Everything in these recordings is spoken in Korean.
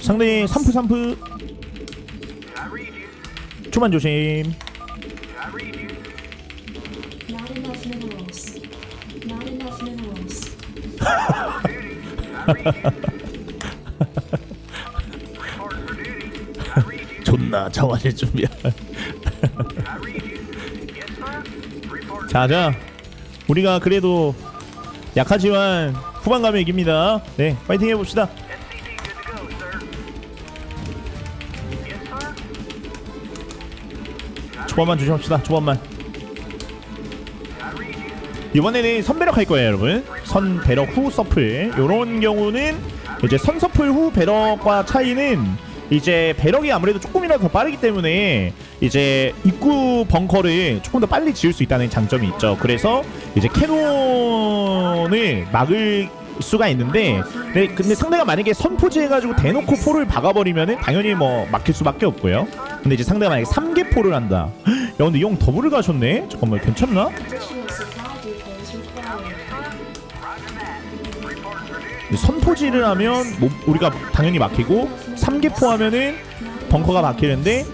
상대 3프 3프. 초만 조심. 존나 자원일 준비야. 자자. 우리가 그래도 약하지만 후반 가면 이깁니다. 네 파이팅 해봅시다. 초반만 조심합시다 초반만. 이번에는 선배럭 할 거예요 여러분. 선배럭 후 서플. 요런 경우는 이제 선서플 후 배럭과 차이는 이제 배럭이 아무래도 조금이라도 더 빠르기 때문에 이제 입구 벙커를 조금 더 빨리 지을 수 있다는 장점이 있죠. 그래서 이제 캐논을 막을 수가 있는데 네, 근데 상대가 만약에 선포지 해가지고 대놓고 포를 박아버리면은 당연히 뭐 막힐 수밖에 없고요. 근데 이제 상대가 만약에 3개 포를 한다. 야 근데 용 더블을 가셨네? 잠깐만 괜찮나? 선포지를 하면 뭐 우리가 당연히 막히고 3개포 하면은 벙커가 막히는데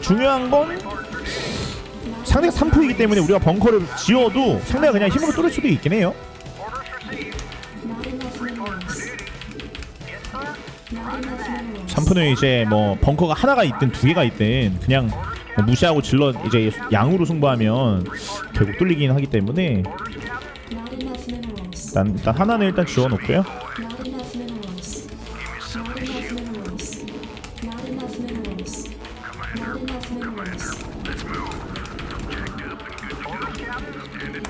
중요한 건 상대가 3포이기 때문에 우리가 벙커를 지어도 상대가 그냥 힘으로 뚫을 수도 있긴 해요. 3푼은 이제 뭐 벙커가 하나가 있든 두 개가 있든 그냥 뭐 무시하고 질러 이제 양으로 승부하면 결국 뚫리긴 하기 때문에 일단, 일단 하나는 일단 지워놓고요.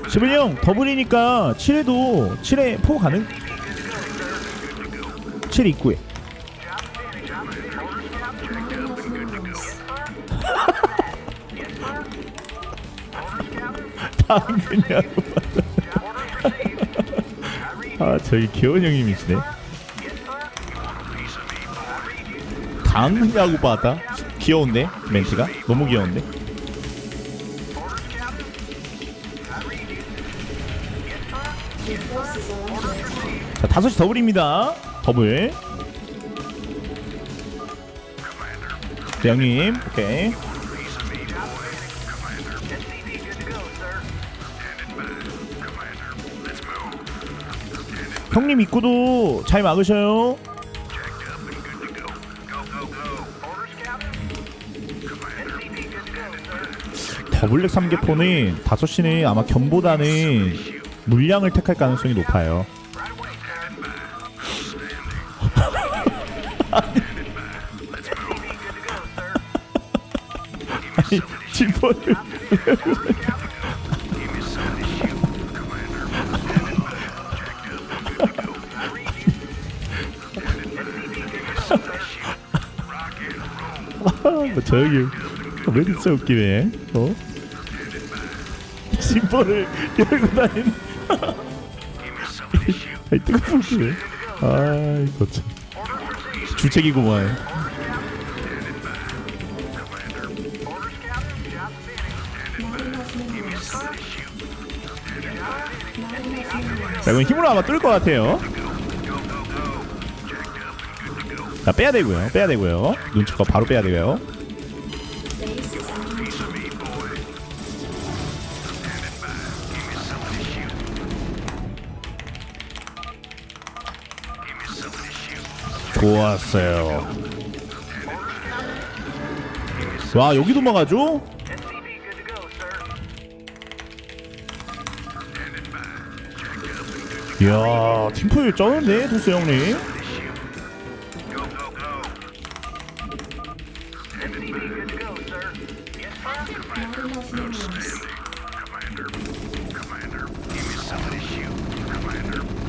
시블리 형 더블이니까 7에도 7에 포 가능? 7 입구에. 당근이라고 아 저기 귀여운 형님이시네. 당근이라고 받아 귀여운데? 멘트가? 너무 귀여운데? 자 다섯 시 더블입니다. 더블. 자 형님 오케이 형님 입구도 잘 막으셔요. 더블랙 3개포는 5시는 아마 견보다는 물량을 택할 가능성이 높아요. 아니 지퍼를 저 형이 왜 진짜 웃기네 어? 심벌을 열고 다니는. 아이 뜨거운 아이 거참. 주책이구만 자 이건 힘으로 아마 뚫을 것 같아요 자 빼야 되고요. 빼야 되고요. 눈치껏 바로 빼야 되고요. 좋았어요. 와 여기도 막아줘? 이야 팀플 쩌는데 도스 형님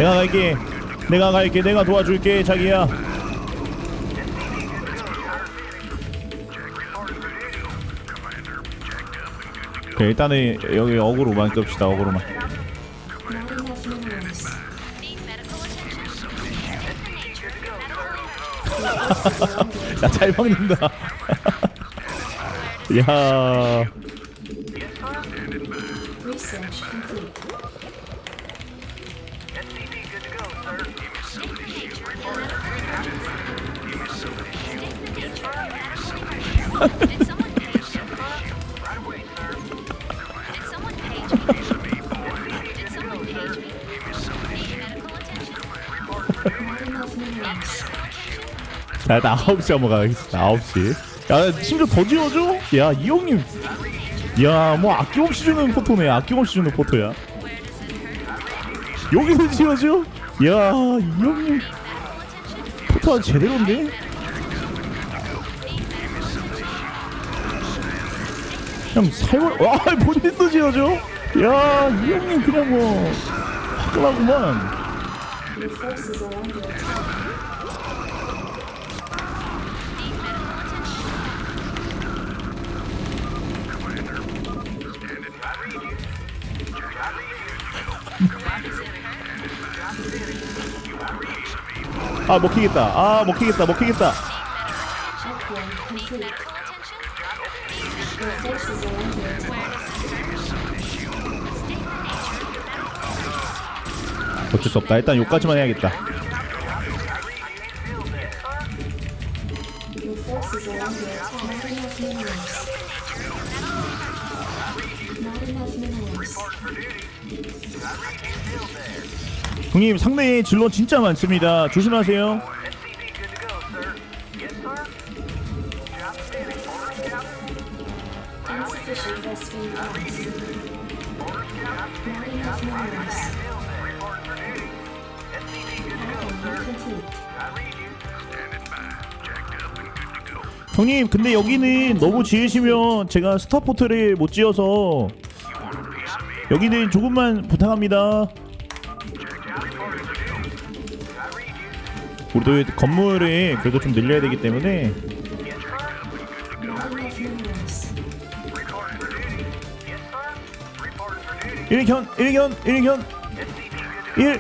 내가 갈게. 내가 갈게. 내가 도와줄게 자기야. 오케이, 일단은 여기 어그로만 끕시다 어그로만. 야잘 먹는다. 야 자 일단 9시 한번 가겠습니다 9시 야 심지어 더 지어줘? 야 이 형님 야 뭐 아낌없이 주는 포토네 아낌없이 주는 포토야 여기서 지어줘? 야 이 형님 포토 아주 제대로인데? 형 살벌 와 본인도 지어줘? 야이 형님 그냥 뭐 화끈하구만. 아 먹히겠다 아 먹히겠다 먹히겠다 어쩔 수 없다 일단 요까지만 해야겠다. 형님 상대에 질러 진짜 많습니다 조심하세요 형님 근데 여기는 너무 지으시면 제가 스타포트를 못 지어서 여기는 조금만 부탁합니다 우리도 건물을 그래도 좀 늘려야 되기 때문에. 일견 일견 일견 일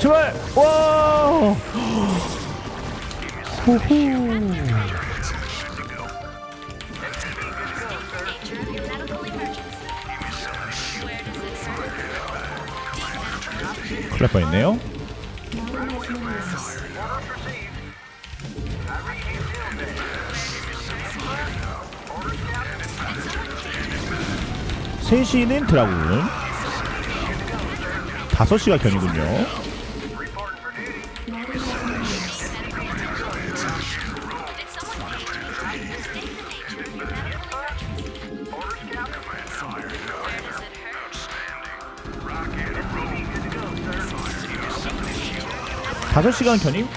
제발 와 호호 날 뻔했네요 Not enough minerals. 세시는 드라군 5시가 견이군요 5시간 견임?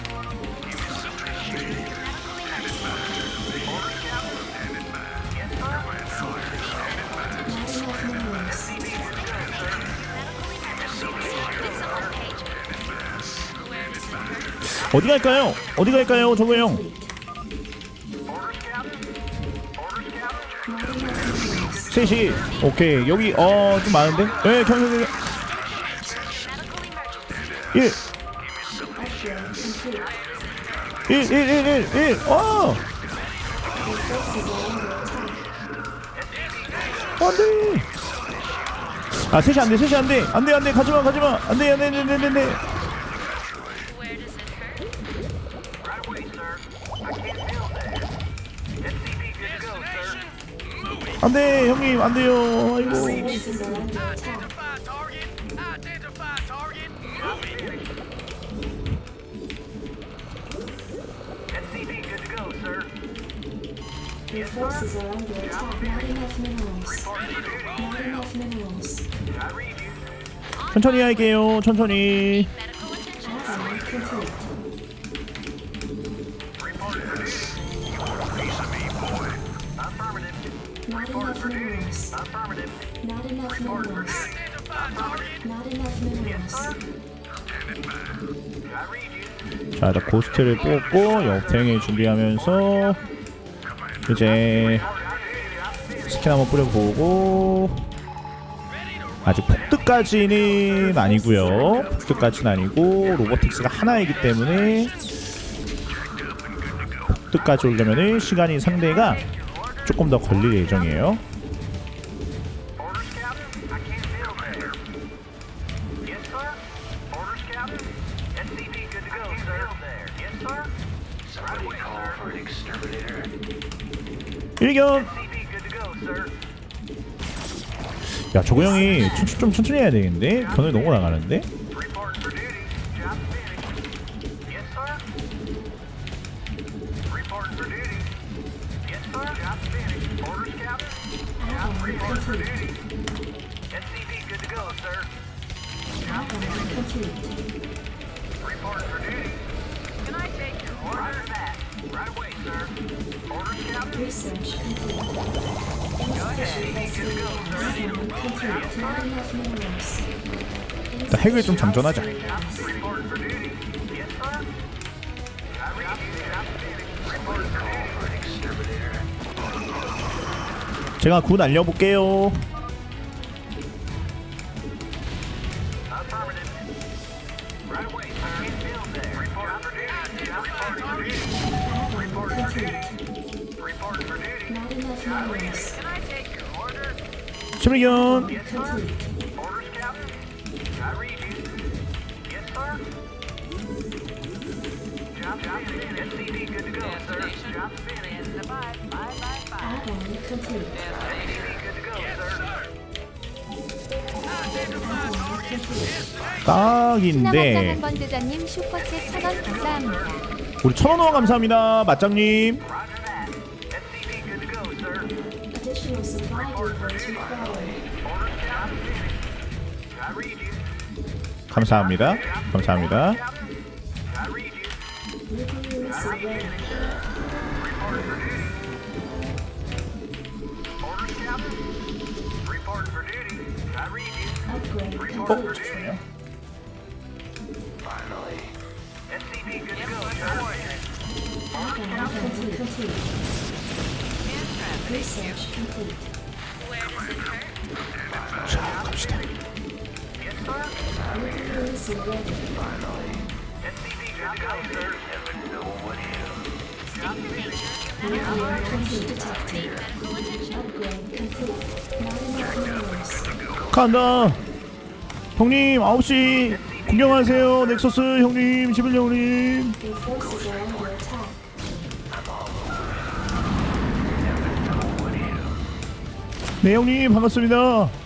어디 갈까요? 어디 갈까요, 정우 형? 셋이 오케이 여기 어 좀 많은데? 네 경찰들 1 1 1 1 1 1 어! Your forces are under attack. 안돼. 아 셋이 안 돼 셋이 안 돼. 안 돼 안 돼. 가지마 가지마. 안 돼 안 돼 안 돼 안 돼 안돼. Where does it hurt? 안돼 형님. 안 돼요. 아이고 Your forces are under attack. Not enough minerals. Not enough minerals. 천천히 할게요 천천히. Upgrade complete. Not enough minerals. Not enough minerals. Not enough minerals. 자 일단 고스트를 뽑고 역탱을 준비하면서 이제 스킨 한번 뿌려보고 아직 폭드까지는 아니고요. 폭드까지는 아니고 로보틱스가 하나이기 때문에 폭드까지 오려면 시간이 상대가 조금 더 걸릴 예정이에요 일견 야 저거 형이 천, 좀 천천히 해야 되겠는데 견을 너무 나가는데 go. 자, 핵을 좀 장전하자. 제가 굿 알려볼게요 Complete. 딱인데 한번 대장님 슈퍼챗 천원 감사합니다. 우리 천원호화 감사합니다 맞짱님 감사합니다 감사합니다 complete. 자 갑시다 간다. 형님 9시. 구경하세요 넥서스 형님 11 형님. 네 형님 반갑습니다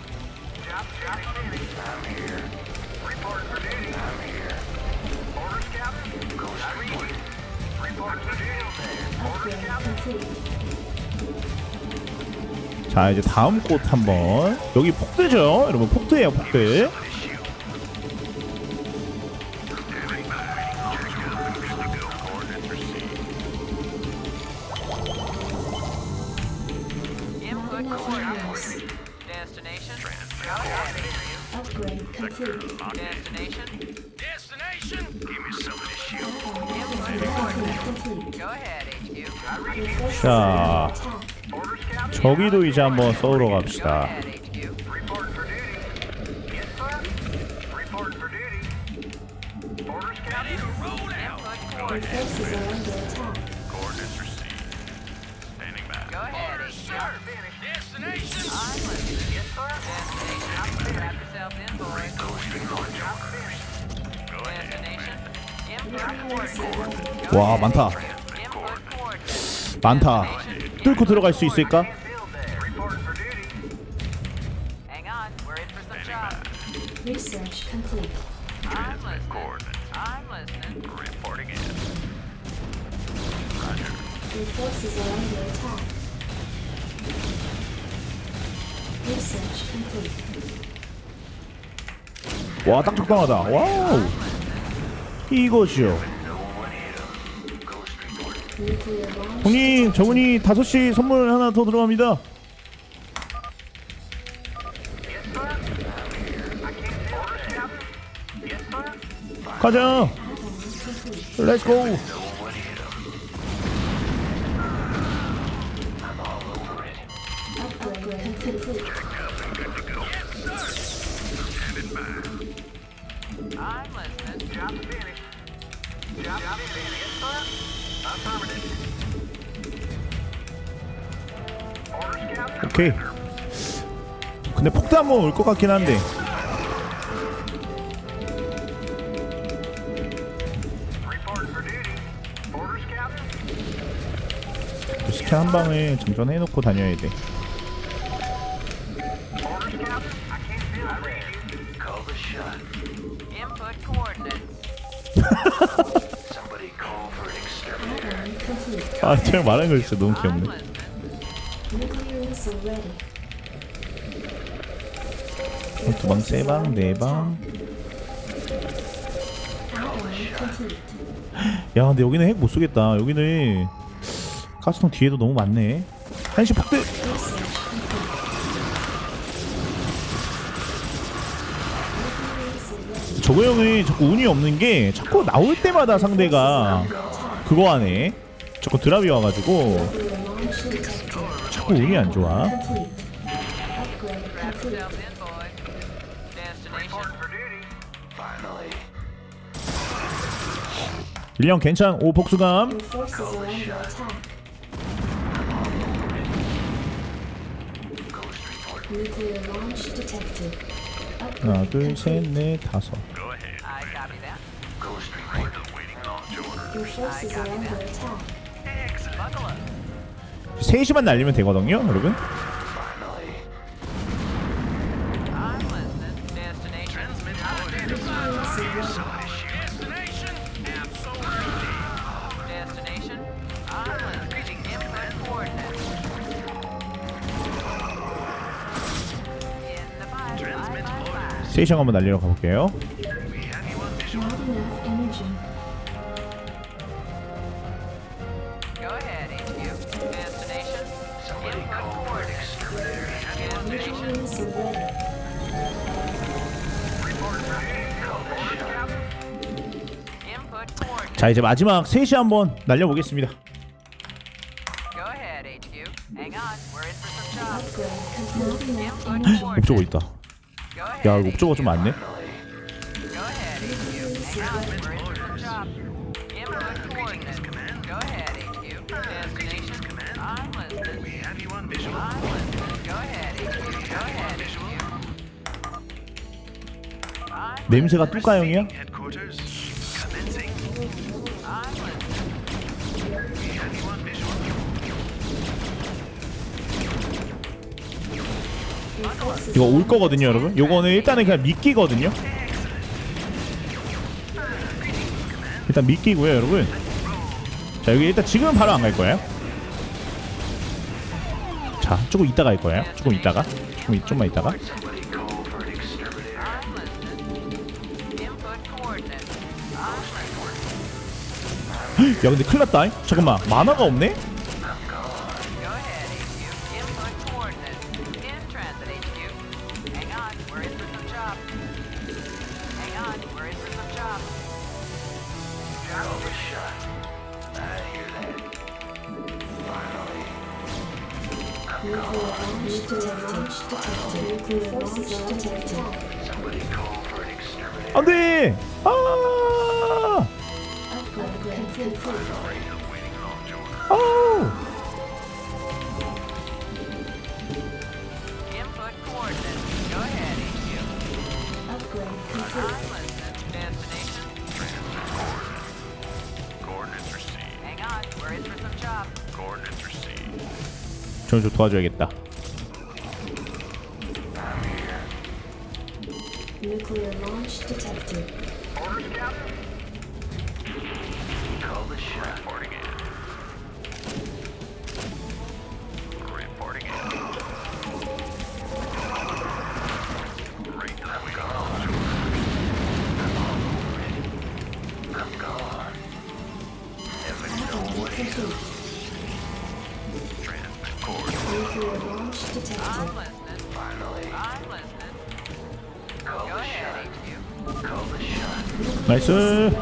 자 이제 다음 곳 한번 여기 폭대죠 여러분. Add-on complete. Go ahead, 자. 저기도 이제 한번 쏘러 갑시다. 와 많다. 많다 뚫고 들어갈 수 있을까? Field there. Report for duty. Hang on. We're in for some shots. Research complete. I'm listening. I'm listening. Your forces are under attack. Research complete. 와딱 적당하다 와우 launch. 형님 저분이 5시 선물 하나 더 들어갑니다 가자. 렛츠고. I'm listening. Job finished. Job, finished. Sir. 오케이. 근데 폭탄 한번 올 것 같긴 한데. 스캔 한 방에 정전해 놓고 다녀야 돼. 아, 제가 말한 거 진짜 너무 귀엽네. 두 방, 세 방, 네 방. 야, 근데 여기는 핵 못 쏘겠다. 여기는 가스통 뒤에도 너무 많네. 한시 ready. 저거 형은 자꾸 운이 없는 게 자꾸 나올 때마다 상대가 그거 하네. 자꾸 드랍이 와가지고. 자꾸 운이 안 좋아. 일령 괜찮. 오 복수감. 하나, Upgrade 둘, 셋, complete. 넷, 다섯. Your forces are under attack. Buckle up. 3시만 날리면 되거든요, 여러분. 3시 한번 날리러 가볼게요. 자, 이제 마지막 3시 한번 날려보겠습니다. Go ahead, HQ. Hang on. We're in for some jobs. Upgrade complete. Not enough Input energy. 옵저버 coordinates. 있다. Go ahead. 야, 옵저버 좀 많네. Go ahead, HQ. Hang on. We're in for 이거 올 거거든요, 여러분. 요거는 일단은 그냥 미끼거든요. 일단 미끼고요, 여러분. 자, 여기 일단 지금은 바로 안 갈 거예요. 자, 조금 이따가 갈 거예요. 조금 이따가. 조금, 좀만 이따가. 야, 근데 큰일 났다. 잠깐만. 만화가 없네? 안 돼! 아! 아 저는 좀 도와줘야겠다. Detected.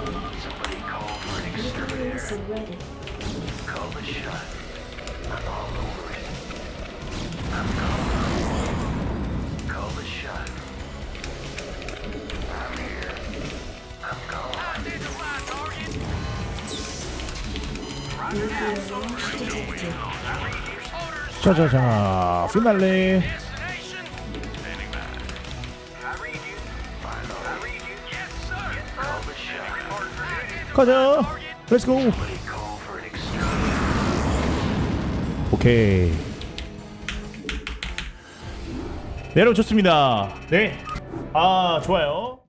자자자, 피날레. 가자! 렛츠고! 오케이. 네, 여러분 좋습니다. 네. 아, 좋아요.